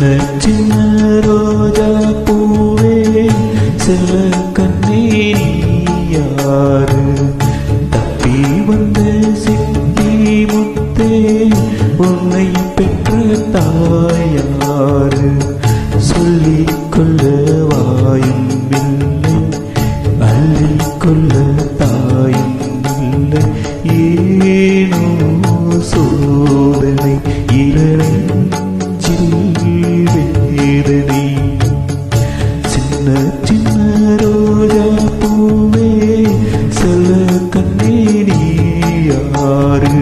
சின்ன ரோஜா பூவே செல்ல கண்ணேரியாறு தப்பி வந்த சித்தி முத்தே உன்னை பெற்ற தாயாறு. சொல்லிக் கொள்ள வாயும் இல்லை அள்ளிக் தாயும் இல்லை. ஏனோ சோதனை இரு காதடி சின்ன சின்ன ரோஜா பூவே செல்ல கண்ணே நீ யாரு